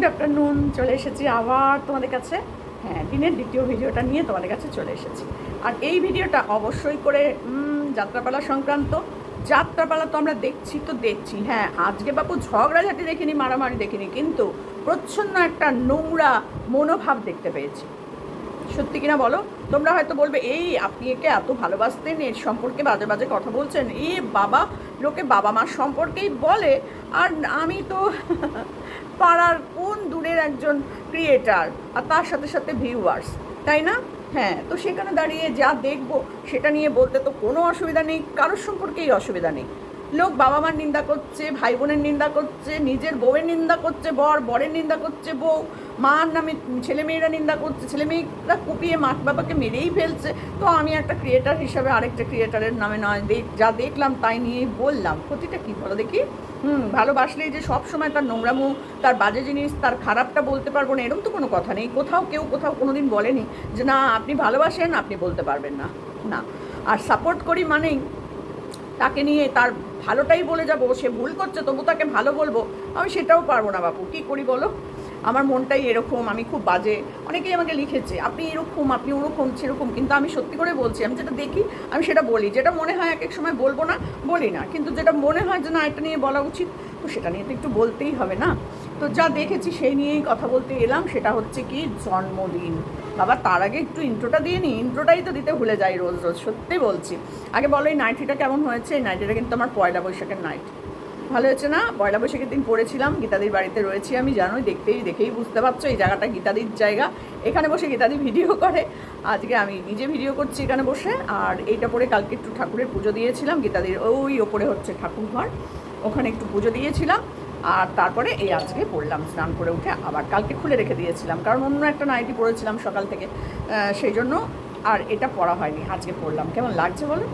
Good afternoon চলে এসেছি আবার তোমাদের কাছে। হ্যাঁ দিনের দ্বিতীয় ভিডিওটা নিয়ে তোমাদের কাছে চলে এসেছি। আর এই ভিডিওটা অবশ্যই করে যাত্রাপালা সংক্রান্ত। যাত্রাপালা তো আমরা দেখছি তো দেখছি। হ্যাঁ আজকে বাপু ঝগড়াঝাটি দেখিনি, মারামারি দেখিনি, কিন্তু প্রচ্ছন্ন একটা নোংরা মনোভাব দেখতে পেয়েছি। সত্যি কিনা বলো? তোমরা হয়তো বলবে, এই, আপনি একে এত ভালোবাসতেন, এর সম্পর্কে বাজে বাজে কথা বলছেন। এ বাবা, লোকে বাবা মার সম্পর্কেই বলে। আর আমি তো পাড়ার কোন দূরের একজন ক্রিয়েটার আর তার সাথে সাথে ভিউয়ার্স তাই না? হ্যাঁ তো সেখানে দাঁড়িয়ে যা দেখব সেটা নিয়ে বলতে তো কোনো অসুবিধা নেই, কারোর সম্পর্কেই অসুবিধা নেই। লোক বাবা মার নিন্দা করছে ভাই বোনের নিন্দা করছে, নিজের বউয়ের নিন্দা করছে, বর, বরের নিন্দা করছে, বউ, মার নামে ছেলে মেয়েরা নিন্দা করছে ছেলে মেয়েরা কুপিয়ে মা বাবাকে মেরেই ফেলছে। তো আমি একটা ক্রিয়েটার হিসাবে আরেকটা ক্রিয়েটারের নামে নয়, দেখ, যা দেখলাম তাই নিয়েই বললাম। ক্ষতিটা কী বলো দেখি? হুম, ভালোবাসলেই যে সব সময় তার নোংরামু, তার বাজে জিনিস, তার খারাপটা বলতে পারব না এরকম তো কোনো কথা নেই। কোথাও কেউ কোথাও কোনো দিন বলেনি যে, না, আপনি ভালোবাসেন, আপনি বলতে পারবেন না। না, আর সাপোর্ট করি মানেই তাকে নিয়ে তার ভালোটাই বলে যাব, সে ভুল করছে, তবু তাকে ভালো বলব। আমি সেটাও পারব না বাপু, কী করি বলো? আমার মনটাই এরকম, আমি খুব বাজে। অনেকেই আমাকে লিখেছে, আপনি এরকম, আপনি ওরকম, সেরকম। কিন্তু আমি সত্যি করে বলছি, আমি যেটা দেখি, আমি সেটা বলি। যেটা মনে হয় এক এক সময় বলব না, বলি না। কিন্তু যেটা মনে হয় যে না, এটা নিয়ে বলা উচিত তো সেটা নিয়ে তো একটু বলতেই হবে না। তো যা দেখেছি সেই নিয়েই কথা বলতে এলাম, সেটা হচ্ছে কি জন্মদিন। বাবা, তার আগে একটু ইন্ট্রোটা দিয়ে নিই ইন্ট্রোটাই তো দিতে ভুলে যাই রোজ রোজ, সত্যি বলছি। আগে বলো এই নাইটিটা কেমন হয়েছে? এই নাইটিটা কিন্তু আমার পয়লা বৈশাখের নাইট ভালো হয়েছে না? পয়লা বৈশাখের দিন পড়েছিলাম, গীতাদির বাড়িতে রয়েছি আমি, জানোই, দেখতেই, দেখেই বুঝতে পারছ, এই জায়গাটা গীতাদির জায়গা। এখানে বসে গীতাদি ভিডিও করে। আজকে আমি নিজে ভিডিও করছি এখানে বসে, আর এইটা পরে কালকে একটু ঠাকুরের পুজো দিয়েছিলাম, গীতাদির ওই ওপরে হচ্ছে ঠাকুর ঘর ওখানে একটু পুজো দিয়েছিলাম, আর তারপরে এই আজকে পড়লাম, স্নান করে উঠে আবার কালকে খুলে রেখে দিয়েছিলাম, কারণ অন্য একটা নাইটি পরেছিলাম সকাল থেকে সেই জন্য আর এটা পড়া হয়নি, আজকে পড়লাম। কেমন লাগছে বলো?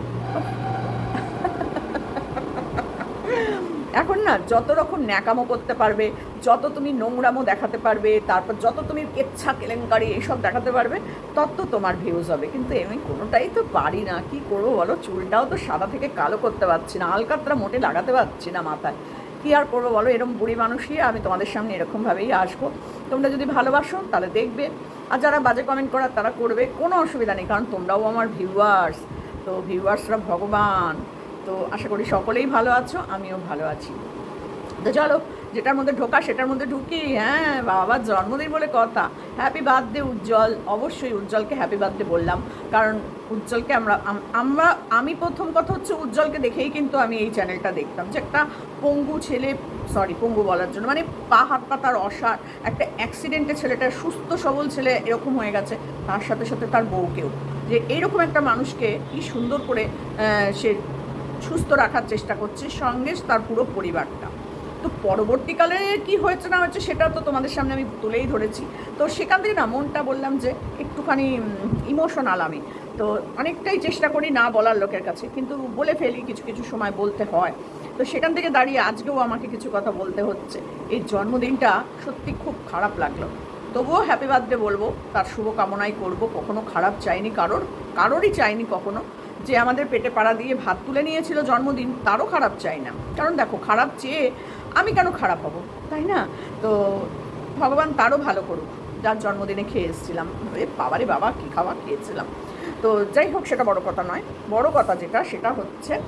এখন না, যত রকম ন্যাকামো করতে পারবে, যত তুমি নোংরামো দেখাতে পারবে, তারপর যত তুমি কেচ্ছা কেলেঙ্কারি এইসব দেখাতে পারবে, তত তোমার ভিউজ হবে। কিন্তু আমি কোনোটাই তো পারি না। কি করব বলো? চুলটাও তো সাদা থেকে কালো করতে পারছি না, আলকাতরা মোটে লাগাতে পারছি না মাথায়। কী আর করব বলো? এরকম বুড়ি মানুষই আমি তোমাদের সামনে এরকমভাবেই আসব। তোমরা যদি ভালোবাসো, তাহলে দেখবে। আর যারা বাজে কমেন্ট করার, তারা করবে। কোনো অসুবিধা নেই, কারণ তোমরাও আমার ভিউয়ার্স তো ভিউয়ার্সরা ভগবান। তো আশা করি সকলেই ভালো আছো, আমিও ভালো আছি। তো চলো, যেটার মধ্যে ঢোকা সেটার মধ্যে ঢুকি। হ্যাঁ বাবার জন্মদিন বলে কথা। Happy birthday Ujjwal. অবশ্যই উজ্জ্বলকে হ্যাপি বার্থডে বললাম। কারণ উজ্জ্বলকে আমরা আমরা, আমি প্রথম কথা হচ্ছে উজ্জ্বলকে দেখেই কিন্তু আমি এই চ্যানেলটা দেখতাম। যে একটা পঙ্গু ছেলে সরি পঙ্গু বলার জন্য মানে পা হাত পা তার অসার, একটা অ্যাক্সিডেন্টে ছেলেটা সুস্থ, সবল ছেলে এরকম হয়ে গেছে। তার সাথে সাথে তার বউকেও। যে এইরকম একটা মানুষকে কি সুন্দর করে সে সুস্থ রাখার চেষ্টা করছে, সঙ্গে তার পুরো পরিবারটা। তো পরবর্তীকালে কি হয়েছে না হয়েছে সেটা তো তোমাদের সামনে আমি তুলেই ধরেছি। তো সেখান থেকে না মনটা বললাম যে একটুখানি ইমোশনাল আমি। তো অনেকটাই চেষ্টা করি না বলার লোকের কাছে, কিন্তু বলে ফেলি কিছু কিছু সময় বলতে হয়। তো সেখান থেকে দাঁড়িয়ে আজকেও আমাকে কিছু কথা বলতে হচ্ছে। এই জন্মদিনটা সত্যি খুব খারাপ লাগল। তবুও হ্যাপি বার্থডে বলব, তার শুভকামনাই করব। কখনো খারাপ চাইনি কারোর, কারোরই চাইনি কখনো। যে আমাদের পেটে পাড়া দিয়ে ভাত তুলে নিয়েছিল জন্মদিন, তারও খারাপ চাই না। কারণ দেখো, খারাপ চেয়ে আমি কেন খারাপ হব, তাই না? তো ভগবান তারও ভালো করুক, যার জন্মদিনে খেয়ে এসেছিলাম। এ বাবারে বাবা, কী খাওয়া খেয়েছিলাম। তো যাই হোক, সেটা বড় কথা নয়। বড় কথা যেটা, সেটা হচ্ছে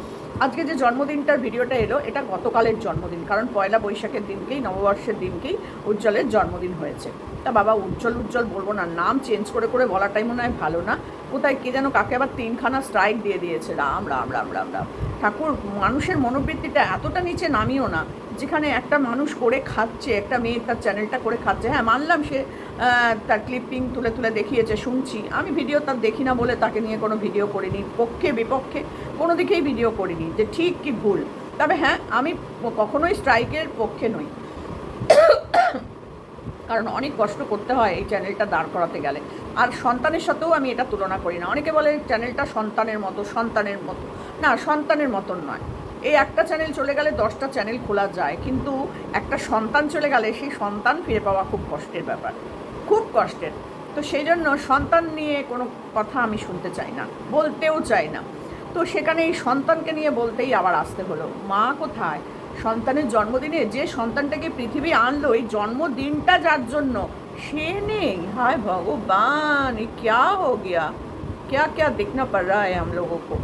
আজকে যে জন্মদিনটার ভিডিওটা এলো, এটা গতকালের জন্মদিন, কারণ পয়লা বৈশাখের দিনকেই, নববর্ষের দিনকেই উজ্জ্বলের জন্মদিন হয়েছে। তা বাবা, উজ্জ্বল উজ্জ্বল বলব না, নাম চেঞ্জ করে করে বলাটাই মনে হয় ভালো না। কোথায় কে যেন কাকে আবার তিনখানা স্ট্রাইক দিয়ে দিয়েছে। রাম রাম রাম রাম রাম। ঠাকুর, মানুষের মনোবৃত্তিটা এতটা নিচে নামিও না, যেখানে একটা মানুষ করে খাচ্ছে, একটা মেয়ে তার চ্যানেলটা করে খাচ্ছে। হ্যাঁ মানলাম সে তার ক্লিপিং তুলে তুলে দেখিয়েছে, শুনছি। আমি ভিডিও তার দেখি না বলে তাকে নিয়ে কোনো ভিডিও করিনি। পক্ষে, বিপক্ষে, কোনো দিকেই ভিডিও করিনি যে ঠিক কি ভুল। তবে হ্যাঁ আমি কখনোই স্ট্রাইকের পক্ষে নই। কারণ অনেক কষ্ট করতে হয় এই চ্যানেলটা দাঁড় করাতে গেলে। আর সন্তানের সাথেও আমি এটা তুলনা করি না। অনেকে বলে চ্যানেলটা সন্তানের মতো সন্তানের মতো। না, সন্তানের মতন নয়। এই একটা চ্যানেল চলে গেলে দশটা চ্যানেল খোলা যায়। কিন্তু একটা সন্তান চলে গেলে সেই সন্তান ফিরে পাওয়া খুব কষ্টের ব্যাপার। খুব কষ্টের। তো সেই জন্য সন্তান নিয়ে কোনো কথা আমি শুনতে চাই না, বলতেও চাই না। তো সেখানে এই সন্তানকে নিয়ে বলতেই আবার আসতে হলো, মা কোথায়? সন্তানের জন্মদিনে যে সন্তানটাকে পৃথিবী আনলো, এই জন্মদিনটা যার জন্য? সে নেই। হায় ভগবান ক্যা হো গিয়া? ক্যা ক্যা দেখনা পড় রা লোগোं को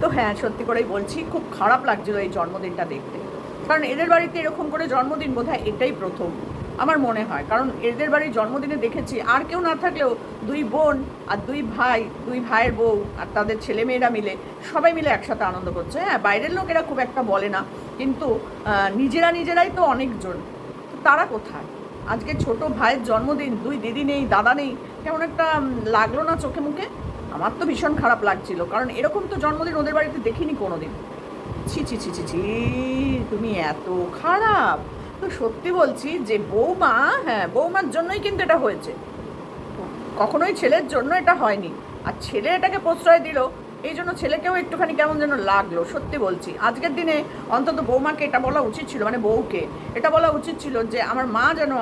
তো হ্যাঁ সত্যি করেই বলছি, খুব খারাপ লাগছিল এই জন্মদিনটা দেখতে। কারণ এদের বাড়িতে এরকম করে জন্মদিন বোধহয় এটাই প্রথম। আমার মনে হয়। কারণ এদের বাড়ির জন্মদিনে দেখেছি, আর কেউ না থাকলেও দুই বোন আর দুই ভাই, দুই ভাইয়ের বউ আর তাদের ছেলেমেয়েরা মিলে সবাই মিলে একসাথে আনন্দ করছে। হ্যাঁ বাইরের লোকেরা খুব একটা বলে না, কিন্তু নিজেরা নিজেরাই তো অনেকজন। তারা কোথায়? আজকে ছোট ভাইয়ের জন্মদিন, দুই দিদি নেই, দাদা নেই, কেমন একটা লাগল না চোখে মুখে? আমার তো ভীষণ খারাপ লাগছিল, কারণ এরকম তো জন্মদিন ওদের বাড়িতে দেখিনি কোনোদিন। ছি ছি ছি ছি ছি, তুমি এত খারাপ। সত্যি বলছি যে বৌমা হ্যাঁ বৌমার জন্যই কিন্তু এটা হয়েছে। কখনোই ছেলের জন্য এটা হয়নি। আর ছেলে এটাকে প্রশ্রয় দিল, এই জন্য ছেলেকেও একটুখানি কেমন যেন লাগল, সত্যি বলছি। আজকের দিনে অন্তত বৌমাকে এটা বলা উচিত ছিল মানে বউকে, এটা বলা উচিত ছিল যে আমার মা যেন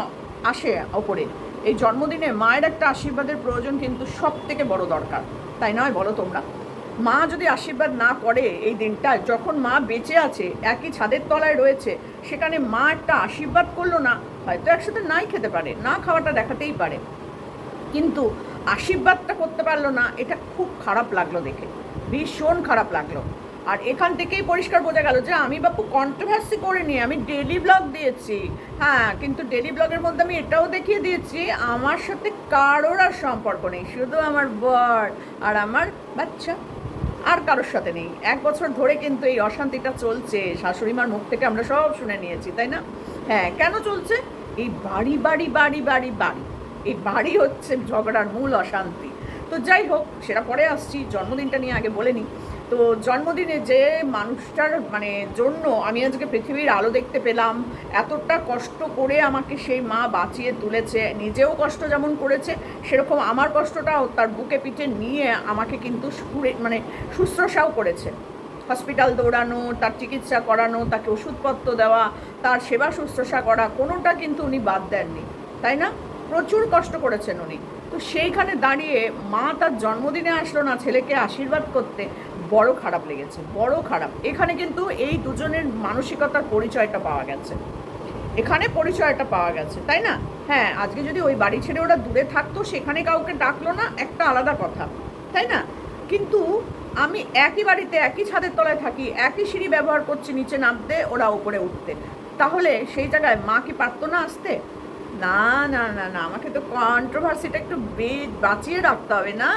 আসে ওপরে। এই জন্মদিনে মায়ের একটা আশীর্বাদের প্রয়োজন কিন্তু সব থেকে বড় দরকার। তাই নয় বলো তোমরা? মা যদি আশীর্বাদ না করে এই দিনটায়, যখন মা বেঁচে আছে, একই ছাদের তলায় রয়েছে, সেখানে মা একটা আশীর্বাদ করল না, হয়তো একসাথে নাই খেতে পারে, না খাওয়াটা দেখাতেই পারে। কিন্তু আশীর্বাদটা করতে পারল না, এটা খুব খারাপ লাগল দেখে, ভীষণ খারাপ লাগল। আর এখান থেকেই পরিষ্কার বোঝা গেল যে, আমি বাপু কন্ট্রোভার্সি করিনি, আমি ডেলি ব্লগ দিয়েছি। হ্যাঁ কিন্তু ডেলি ব্লগের মধ্যে আমি এটাও দেখিয়ে দিয়েছি, আমার সাথে কারোর আর সম্পর্ক নেই, শুধু আমার বর আর আমার বাচ্চা। আর কারোর সাথে নেই। এক বছর ধরে কিন্তু এই অশান্তিটা চলছে। শাশুড়িমার মুখ থেকে আমরা সব শুনে নিয়েছি, তাই না? হ্যাঁ কেন চলছে? এই বাড়ি বাড়ি বাড়ি বাড়ি বাড়ি। এই বাড়ি হচ্ছে ঝগড়ার মূল অশান্তি। তো যাই হোক, সেটা পরে আসছি, জন্মদিনটা নিয়ে আগে বলে নিই। তো জন্মদিনে যে মানুষটার মানে জন্য আমি আজকে পৃথিবীর আলো দেখতে পেলাম, এতটা কষ্ট করে আমাকে সেই মা বাঁচিয়ে তুলেছে, নিজেও কষ্ট যেমন করেছে, সেরকম আমার কষ্টটাও তার বুকে পিঠে নিয়ে আমাকে কিন্তু মানে শুশ্রূষাও করেছে। হসপিটাল দৌড়ানো, তার চিকিৎসা করানো, তাকে ওষুধপত্র দেওয়া, তার সেবা শুশ্রূষা করা, কোনোটা কিন্তু উনি বাদ দেননি, তাই না? প্রচুর কষ্ট করেছেন উনি। তো সেইখানে দাঁড়িয়ে মা তার জন্মদিনে আসলো না, ছেলেকে আশীর্বাদ করতে বড় খারাপ লেগেছে, বড় খারাপ। এখানে কিন্তু এই দুজনের মানসিকতার পরিচয়টা পাওয়া গেছে। এখানে পরিচয়টা পাওয়া গেছে, তাই না? হ্যাঁ আজকে যদি ওই বাড়ি ছেড়ে ওরা দূরে থাকতো, সেখানে কাউকে ডাকলো না, একটা আলাদা কথা, তাই না? কিন্তু আমি একই বাড়িতে, একই ছাদের তলায় থাকি, একই সিঁড়ি ব্যবহার করছি, নিচে নামতে ওরা উপরে উঠতে। তাহলে সেই জায়গায় মা কি পারতো না আসতে? না না না না, আমাকে তো কন্ট্রোভার্সিটা একটু বাঁচিয়ে রাখতে হবে না।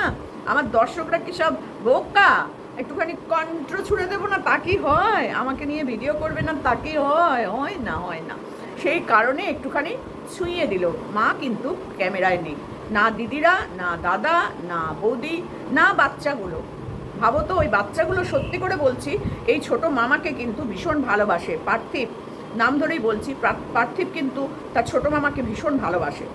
আমার দর্শকরা কি সব বোকা? একটুখানি কন্ট্রো ছুড়ে দেবো না, তা কি হয়? আমাকে নিয়ে ভিডিও করবে না, তা কি হয়? হয় না হয় না। সেই কারণে একটুখানি ছুঁয়ে দিল। মা কিন্তু ক্যামেরায় নেই। না দিদিরা, না দাদা, না বৌদি, না বাচ্চাগুলো। ভাবো তো, ওই বাচ্চাগুলো সত্যি করে বলছি, এই ছোট মামাকে কিন্তু ভীষণ ভালোবাসে। পার্থিব, নাম ধরেই বলছি পার্থিব কিন্তু তার ছোট মামাকে ভীষণ ভালোবাসে।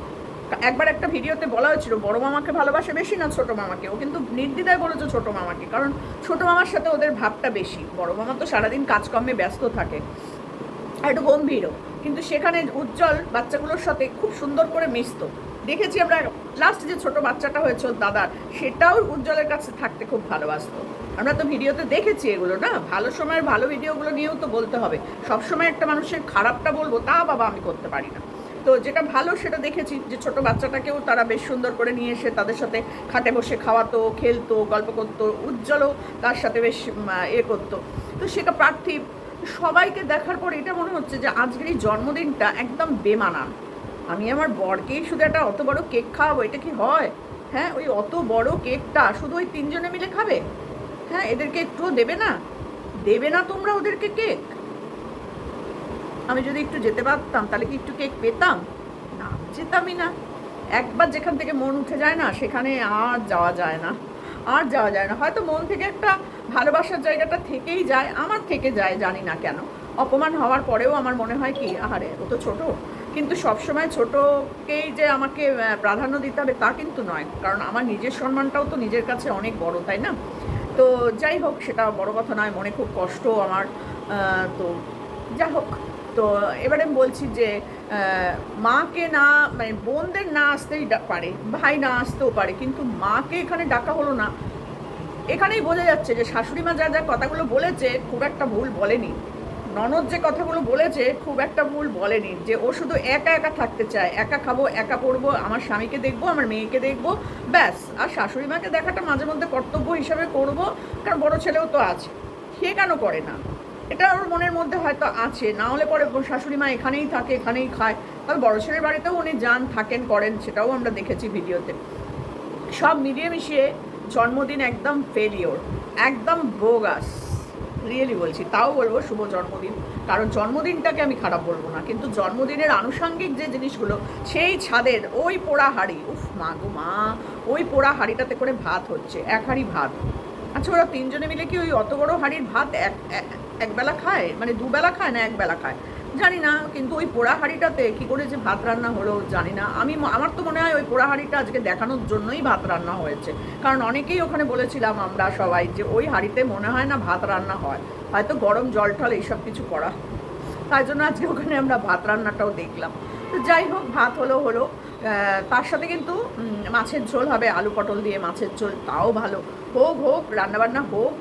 একবার একটা ভিডিওতে বলা হয়েছিল, বড় মামাকে ভালোবাসে বেশি না ছোট মামাকে? ও কিন্তু নির্দ্বিধায় বলেছে ছোট মামাকে, কারণ ছোট মামার সাথে ওদের ভাবটা বেশি। বড় মামা তো সারাদিন কাজকর্মে ব্যস্ত থাকে একটু গম্ভীরও। কিন্তু সেখানে উজ্জ্বল বাচ্চাগুলোর সাথে খুব সুন্দর করে মিশতো। দেখেছি আমরা লাস্ট যে ছোট বাচ্চাটা হয়েছে ওর দাদার, সেটাও উজ্জ্বলের কাছে থাকতে খুব ভালোবাসতো। আমরা তো ভিডিওতে দেখেছি এগুলো, না? ভালো সময়ের ভালো ভিডিওগুলো নিয়েও তো বলতে হবে। সব সময় একটা মানুষের খারাপটা বলব, তা বাবা আমি করতে পারি না। তো যেটা ভালো সেটা দেখেছি যে ছোট বাচ্চাটাকেও তারা বেশ সুন্দর করে নিয়ে এসে তাদের সাথে খাটে বসে খাওয়াতো, খেলতো, গল্প করতো, উজ্জ্বলও তার সাথে বেশ এ করতো। তো সেটা প্রার্থী সবাইকে দেখার পর এটা মনে হচ্ছে যে আজকের এই জন্মদিনটা একদম বেমানান। আমি আমার বরকেই শুধু একটা অত বড় কেক খাওয়াবো, এটা কি হয়? হ্যাঁ ওই অত বড় কেকটা শুধু ওই তিনজনে মিলে খাবে? হ্যাঁ এদেরকে একটুও দেবে না? দেবে না তোমরা ওদেরকে কেক? আমি যদি একটু যেতে পারতাম, তাহলে কি একটু কেক পেতাম? না, যেতামই না। একবার যেখান থেকে মন উঠে যায় না, সেখানে আর যাওয়া যায় না। আর যাওয়া যায় না। হয়তো মন থেকে একটা ভালোবাসার জায়গাটা থেকেই যায়, আমার থেকে যায়, জানি না কেন। অপমান হওয়ার পরেও আমার মনে হয় কি, আহারে, ও তো ছোটো। কিন্তু সবসময় ছোটোকেই যে আমাকে প্রাধান্য দিতে হবে, তা কিন্তু নয়। কারণ আমার নিজের সম্মানটাও তো নিজের কাছে অনেক বড়, তাই না? তো যাই হোক, সেটা বড় কথা নয়, মনে খুব কষ্ট আমার। তো যাই হোক। তো এবারে আমি বলছি যে মাকে না মানে বোনদের না আসতেই পারে, ভাই না আসতেও পারে, কিন্তু মাকে এখানে ডাকা হলো না। এখানেই বোঝা যাচ্ছে যে, শাশুড়ি মা যা যা কথাগুলো বলেছে, খুব একটা ভুল বলেনি। ননদ যে কথাগুলো বলেছে, খুব একটা ভুল বলেনি। যে ও শুধু একা একা থাকতে চায়, একা খাব, একা পড়ব, আমার স্বামীকে দেখব, আমার মেয়েকে দেখব, ব্যাস। আর শাশুড়ি মাকে দেখাটা মাঝে মধ্যে কর্তব্য হিসাবে করব, কারণ বড় ছেলেও তো আছে। সে কেন করে না? এটা ওর মনের মধ্যে হয়তো আছে। না হলে পরে শাশুড়ি মা এখানেই থাকে, এখানেই খায়। তবে বড় ছেলের বাড়িতেও উনি যান, থাকেন, করেন, সেটাও আমরা দেখেছি ভিডিওতে। সব মিলিয়ে মিশিয়ে জন্মদিন একদম ফেলিওর একদম বোগাস রিয়েলি বলছি, তাও বলব শুভ জন্মদিন। কারণ জন্মদিনটাকে আমি খারাপ বলব না, কিন্তু জন্মদিনের আনুষঙ্গিক যে জিনিসগুলো, সেই ছাদের ওই পোড়া হাঁড়ি, উফ মা গো মা, ওই পোড়া হাঁড়িটাতে করে ভাত হচ্ছে, এক হাঁড়ি ভাত। আচ্ছা ওরা তিনজনে মিলে কি ওই অত বড় হাঁড়ির ভাত এক একবেলা খায় মানে দুবেলা খায় না একবেলা খায়। জানি না, কিন্তু ওই পোড়া হাঁড়িটাতে কী করে যে ভাত রান্না হলো জানি না। আমি আমার তো মনে হয় ওই পোড়া হাঁড়িটা আজকে দেখানোর জন্যই ভাত রান্না হয়েছে। কারণ অনেকেই ওখানে বলেছিলাম আমরা সবাই যে ওই হাঁড়িতে মনে হয় না ভাত রান্না হয়। হয়তো গরম জল টল এইসব কিছু করা তাই জন্য আজকে ওখানে আমরা ভাত রান্নাটাও দেখলাম। তো যাই হোক, ভাত হলো হলো। তার সাথে কিন্তু মাছের ঝোল হবে, আলু পটল দিয়ে মাছের ঝোল, তাও ভালো। হোক হোক, রান্নাবান্না হোক।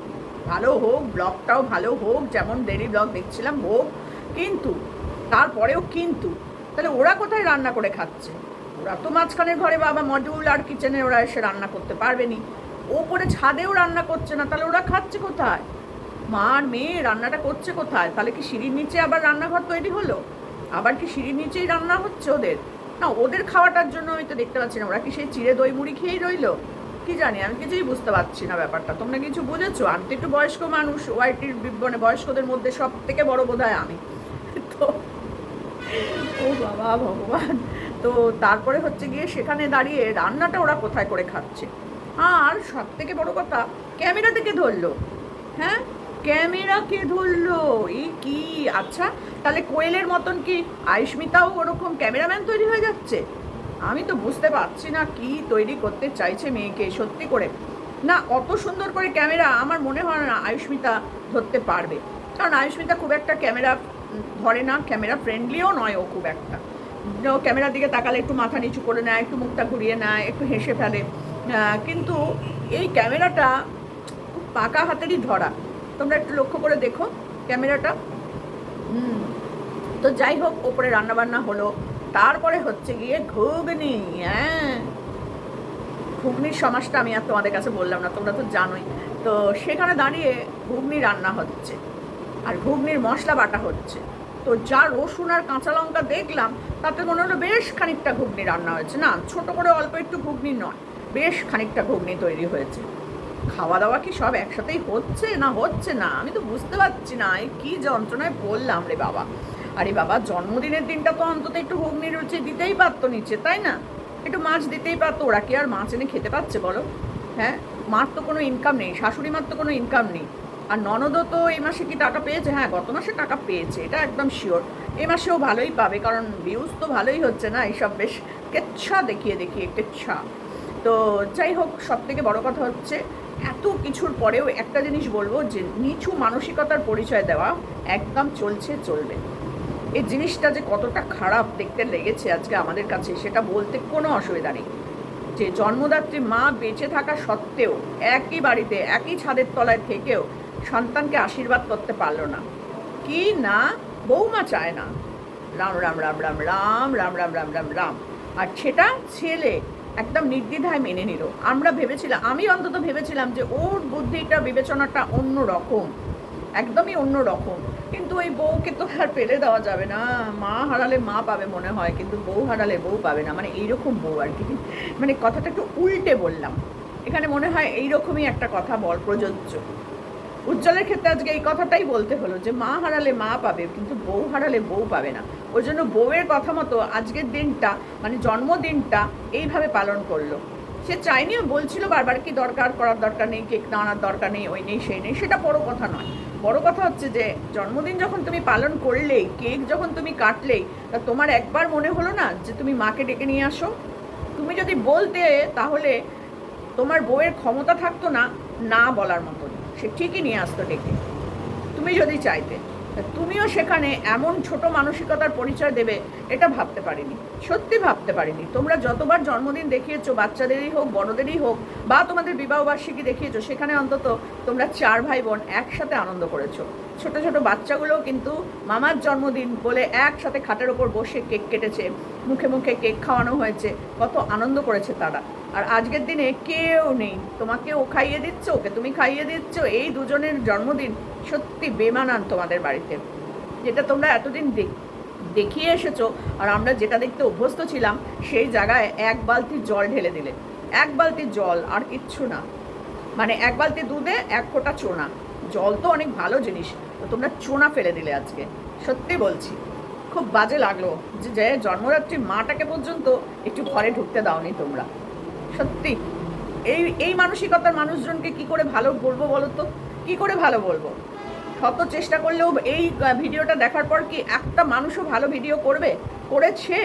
ভালো হোক, ব্লগটাও ভালো হোক, যেমন ডেলি ব্লগ দেখছিলাম, হোক, কিন্তু, তারপরেও কিন্তু, তাহলে ওরা কোথায় রান্না করে খাচ্ছে? ওরা তো মাঝখানের ঘরে বাবা মডিউল আর কিচেনে ওরা এসে রান্না করতে পারবে নি। ওপরে ছাদেও রান্না করছে না, তাহলে ওরা খাচ্ছে কোথায়? মা আর মেয়ে রান্নাটা করছে কোথায়? তাহলে কি সিঁড়ির নিচে আবার রান্নাঘর তৈরি হলো? আবার কি সিঁড়ির নিচেই রান্না হচ্ছে ওদের? না, ওদের খাওয়াটার জন্য আমি তো দেখতে পাচ্ছি না, ওরা কি সেই চিড়ে দই মুড়ি খেয়েই রইল? কি জানি, আমি কিছুই বুঝতে পারছি না ব্যাপারটা। তোমরা কিছু বুঝেছ? আমি তো একটু বয়স্ক মানুষ, ওয়াইটির মানে বয়স্কদের মধ্যে সব থেকে বড় বোধ আমি। তো, ও বাবা, ভগবান। তো তারপরে হচ্ছে গিয়ে সেখানে দাঁড়িয়ে রান্নাটা ওরা কোথায় করে খাচ্ছে? আর সব থেকে বড় কথা, ক্যামেরা থেকে ধরলো? হ্যাঁ? ক্যামেরা কে ধরলো? এই কি? আচ্ছা তাহলে কোয়েলের মতন কি আয়ুষ্মিতাও ওরকম ক্যামেরাম্যান তৈরি হয়ে যাচ্ছে? আমি তো বুঝতে পারছি না কি তৈরি করতে চাইছে মেয়েকে, সত্যি করে। না, অত সুন্দর করে ক্যামেরা আমার মনে হয় না আয়ুষ্মিতা ধরতে পারবে। কারণ আয়ুষ্মিতা খুব একটা ক্যামেরা ধরে না, ক্যামেরা ফ্রেন্ডলিও নয় ও খুব একটা। ক্যামেরার দিকে তাকালে একটু মাথা নিচু করে নেয়, একটু মুখটা ঘুরিয়ে নেয়, একটু হেসে ফেলে। কিন্তু এই ক্যামেরাটা খুব পাকা হাতেরই ধরা। তোমরা একটু লক্ষ্য করে দেখো ক্যামেরাটা। তো যাই হোক, ওপরে রান্নাবান্না হলো। তারপরে হচ্ছে গিয়ে ঘুগনি হ্যাঁ। ঘুগনির সমাজটা আমি আর তোমাদের কাছে বললাম না, তোমরা তো জানোই। তো সেখানে দাঁড়িয়ে ঘুগনি রান্না হচ্ছে আর ঘুগনির মশলা বাটা হচ্ছে। তো যা রসুন আর কাঁচা লঙ্কা দেখলাম, তাতে মনে হলো বেশ খানিকটা ঘুগনি রান্না হয়েছে, না? ছোট করে অল্প একটু ঘুগনি নয়, বেশ খানিকটা ঘুগনি তৈরি হয়েছে। খাওয়া দাওয়া কি সব একসাথেই হচ্ছে না হচ্ছে না? আমি তো বুঝতে পারছি না কি যন্ত্রণায় পড়লাম রে বাবা। আরে বাবা, জন্মদিনের দিনটা তো অন্তত একটু ঘুগনি রুচি দিতেই পারতো নিচে, তাই না? একটু মাছ দিতেই পারতো, ওরা কি আর মাছ এনে খেতে পাচ্ছে বলো? হ্যাঁ মার তো কোনো ইনকাম নেই, শাশুড়ি মার তো কোনো ইনকাম নেই। আর ননদও তো এই মাসে কি টাকা পেয়েছে? হ্যাঁ গত মাসে টাকা পেয়েছে, এটা একদম শিওর এ মাসেও ভালোই পাবে, কারণ ভিউজ তো ভালোই হচ্ছে না, এইসব বেশ কেচ্ছা, দেখিয়ে দেখিয়ে কেচ্ছা। তো যাই হোক সব থেকে বড় কথা হচ্ছে, এত কিছুর পরেও একটা জিনিস বলব যে, নিচু মানসিকতার পরিচয় দেওয়া একদম চলছে, চলবে। এই জিনিসটা যে কতটা খারাপ দেখতে লেগেছে আজকে আমাদের কাছে, সেটা বলতে কোনো অসুবিধা নেই। যে জন্মদাত্রী মা বেঁচে থাকা সত্ত্বেও একই বাড়িতে, একই ছাদের তলায় থেকেও সন্তানকে আশীর্বাদ করতে পারল না। কি না? বৌমা চায় না। রাম রাম রাম রাম রাম রাম রাম রাম রাম রাম। আর সেটা ছেলে একদম নির্দ্বিধায় মেনে নিল। আমরা ভেবেছিলাম, আমি অন্তত ভেবেছিলাম যে ওর বুদ্ধিটা, বিবেচনাটা অন্য রকম একদমই অন্য রকম কিন্তু ওই বউকে তো আর পেলে দেওয়া যাবে না। মা হারালে মা পাবে মনে হয়, কিন্তু বউ হারালে বউ পাবে না। মানে এইরকম বউ আর কি। মানে কথাটা একটু উল্টে বললাম। এখানে মনে হয় এইরকমই একটা কথা বল প্রযোজ্য। উজ্জ্বলের ক্ষেত্রে আজকে এই কথাটাই বলতে হলো যে, মা হারালে মা পাবে, কিন্তু বউ হারালে বউ পাবে না। ওই জন্য বউয়ের কথা মতো আজকের দিনটা মানে জন্মদিনটা এইভাবে পালন করল। সে চাইনি বলছিল বারবার কি দরকার, করার দরকার নেই, কেক না আনার দরকার নেই, ওই নেই, সেই নেই, সেটা বড় কথা নয়। বড় কথা হচ্ছে যে, জন্মদিন যখন তুমি পালন করলে কেক যখন তুমি কাটলে তা তোমার একবার মনে হলো না যে তুমি মাকে ডেকে নিয়ে আসো? তুমি যদি বলতে, তাহলে তোমার বউয়ের ক্ষমতা থাকতো না না বলার মতন। সে ঠিকই নিয়ে আসতো ডেকে। তুমি যদি চাইতে। তুমিও সেখানে এমন ছোট মানসিকতার পরিচয় দেবে, এটা ভাবতে পারিনি। সত্যি ভাবতে পারিনি। তোমরা যতবার জন্মদিন দেখিয়েছো, বাচ্চাদেরই হোক, বড়দেরই হোক, বা তোমাদের বিবাহবার্ষিকী দেখিয়েছো, সেখানে অন্তত তোমরা চার ভাই বোন একসাথে আনন্দ করেছ। ছোট ছোট বাচ্চাগুলো কিন্তু মামার জন্মদিন বলে একসাথে খাটের ওপর বসে কেক কেটেছে, মুখে মুখে কেক খাওয়ানো হয়েছে, কত আনন্দ করেছে তারা। আর আজকের দিনে কেউ নেই। তোমাকে ও খাইয়ে দিচ্ছ, ওকে তুমি খাইয়ে দিচ্ছ। এই দুজনের জন্মদিন সত্যি বেমানান তোমাদের বাড়িতে। যেটা তোমরা এতদিন দেখ- দেখিয়ে এসেছ আর আমরা যেটা দেখতে অভ্যস্ত ছিলাম, সেই জায়গায় এক বালতি জল ঢেলে দিলে। এক বালতি জল আর কিচ্ছু না। মানে এক বালতি দুধে এক ফোঁটা চোনা। জল তো অনেক ভালো জিনিস। তো তোমরা চোনা ফেলে দিলে আজকে। সত্যি বলছি। খুব বাজে লাগল যে জন্মরাত্রি মাটাকে পর্যন্ত একটু ঘরে ঢুকতে দাওনি তোমরা। সত্যি। এই এই মানসিকতার মানুষজনকে কি করে ভালো বলব বলো তো কি করে ভালো বলব? শত চেষ্টা করলেও এই ভিডিওটা দেখার পর কি একটা মানুষও ভালো ভিডিও করবে? করেছে?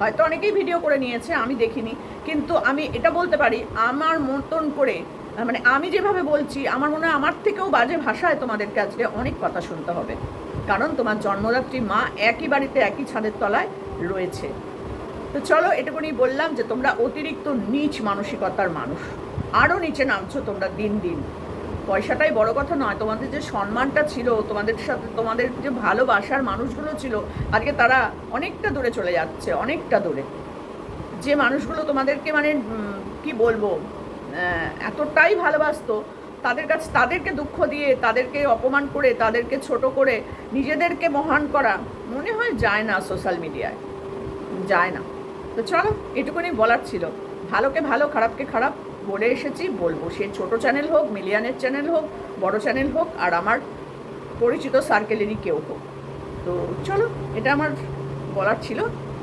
হয়তো অনেকেই ভিডিও করে নিয়েছে, আমি দেখিনি। কিন্তু আমি এটা বলতে পারি, আমার মতন করে মানে আমি যেভাবে বলছি, আমার মনে হয় আমার থেকেও বাজে ভাষায় তোমাদেরকে আজকে অনেক কথা শুনতে হবে। কারণ তোমার জন্মদাত্রী মা একই বাড়িতে, একই ছাদের তলায় রয়েছে। তো চলো এটুকুনি বললাম যে তোমরা অতিরিক্ত নিচ মানসিকতার মানুষ। আরও নিচে নামছো তোমরা দিন দিন। পয়সাটাই বড় কথা নয়, তোমাদের যে সম্মানটা ছিল, তোমাদের সাথে, তোমাদের যে ভালোবাসার মানুষগুলো ছিল, আজকে তারা অনেকটা দূরে চলে যাচ্ছে, অনেকটা দূরে। যে মানুষগুলো তোমাদেরকে মানে কি বলব এতটাই ভালোবাসতো, তাদের কাছে, তাদেরকে দুঃখ দিয়ে, তাদেরকে অপমান করে, তাদেরকে ছোট করে, নিজেদেরকে মহান করা, মনে হয় যায় না সোশ্যাল মিডিয়ায় যায় না। তো চলো, এটুকুনি বলার ছিল। ভালোকে ভালো, খারাপকে খারাপ, বলে এসেছি, বলব। সে ছোট চ্যানেল হোক, মিলিয়ানের চ্যানেল হোক, বড় চ্যানেল হোক, আর আমার পরিচিত সার্কেলেরই কেউ হোক। তো চলো, এটা আমার বলার ছিল,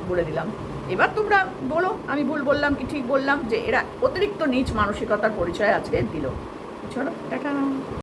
বলে দিলাম। এবার তোমরা বলো, আমি ভুল বললাম কি ঠিক বললাম, যে এরা অতিরিক্ত নিচ মানসিকতার পরিচয় আজকে দিল। চলো টাটা